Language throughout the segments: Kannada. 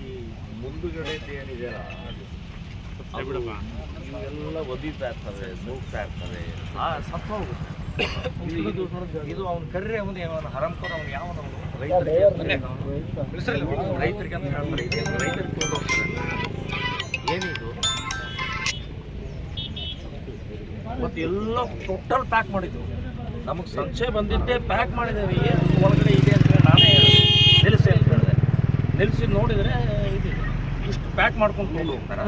ಈ ಮುಂದುಗಡೆ ಏನಿದೆಯಲ್ಲ ಇವೆಲ್ಲ ಒದಿತಾ ಇರ್ತವೆ ನೂಗ್ತಾ ಇರ್ತವೆ ಆ ಸತ್ತ ಹೋಗುತ್ತೆ ಇದು ಇದು- ಅವ್ನು ಕರ್ರೆ ಅವನು ಅವನು ಹರಂಕೋರ್ ಅವನು ಯಾವ ರೈತರಿಗೆ ರೈತರಿಗೆ ಅಂತ ಹೇಳ್ತಾರೆ. ರೈತರಿಗೆ ಮತ್ತೆ ಎಲ್ಲ ಟೋಟಲ್ ಪ್ಯಾಕ್ ಮಾಡಿದ್ದು. ನಮಗೆ ಸಂಶಯ ಬಂದಿದ್ದೆ ಪ್ಯಾಕ್ ಮಾಡಿದ್ದೇವೆ. ಏನು ಒಳಗಡೆ ಇದೆ ಅಂತ ನಾನೇ ನಿಲ್ಲಿಸಿ ಅಂತ ಹೇಳಿದೆ. ನಿಲ್ಲಿಸಿ ನೋಡಿದರೆ ಇದು ಇಷ್ಟು ಪ್ಯಾಕ್ ಮಾಡ್ಕೊಂಡು ತೊಗೊಂಡು ಹೋಗ್ತಾರೆ?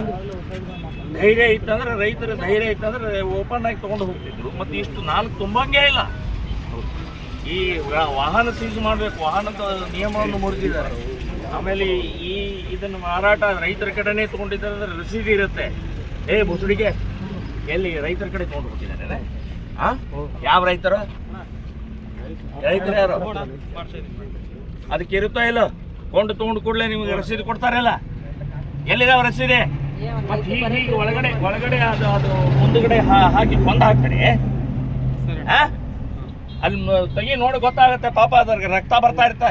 ಧೈರ್ಯ ಇತ್ತಂದ್ರೆ ರೈತರ ಧೈರ್ಯ ಇತ್ತಂದ್ರೆ ಓಪನ್ ಆಗಿ ತೊಗೊಂಡು ಹೋಗ್ತಿದ್ರು. ಮತ್ತು ಇಷ್ಟು ನಾಲ್ಕು ತುಂಬಂಗೇ ಇಲ್ಲ. ಈ ವಾಹನ ಸೀಸ್ ಮಾಡಬೇಕು. ವಾಹನದ ನಿಯಮವನ್ನು ಮುರಿದಿದ್ದಾರೆ. ಆಮೇಲೆ ಈ ಇದನ್ನು ಮಾರಾಟ ರೈತರ ಕಡೆನೇ ತೊಗೊಂಡಿದ್ದಾರೆ ಅಂದ್ರೆ ರಸೀದಿ ಇರುತ್ತೆ. ಏ, ಬುಸುಡಿಗೆ. ಎಲ್ಲಿ ರೈತರ ಕಡೆ ತಗೊಂಡು ಹೋಗ್ತಿದ್ದಾರೆ ಯಾವ ರೈತರು? ರೈತರು ಯಾರು? ಅದಕ್ಕೆ ಇರುತ್ತೋ ಇಲ್ಲ? ಕೊಂಡು ತಗೊಂಡು ಕೂಡಲೇ ನಿಮ್ಗೆ ರಸೀದಿ ಕೊಡ್ತಾರಲ್ಲ? ಎಲ್ಲಿದಾವ ರಸೀದಿ? ಮತ್ತೆ ಹೀಗೆ ಹೀಗೆ ಒಳಗಡೆ ಒಳಗಡೆ ಅದು ಅದು ಮುಂದುಗಡೆ ಹಾ- ಹಾಕಿ ಕೊಂದು ಹಾಕ್ತಾರೆ? ಅಲ್ಲಿ ತಗಿ ತೆಗಿ ನೋಡಿ ಗೊತ್ತಾಗುತ್ತೆ ಪಾಪ ಅದ್ರ ರಕ್ತ ಬರ್ತಾ ಇರುತ್ತೆ.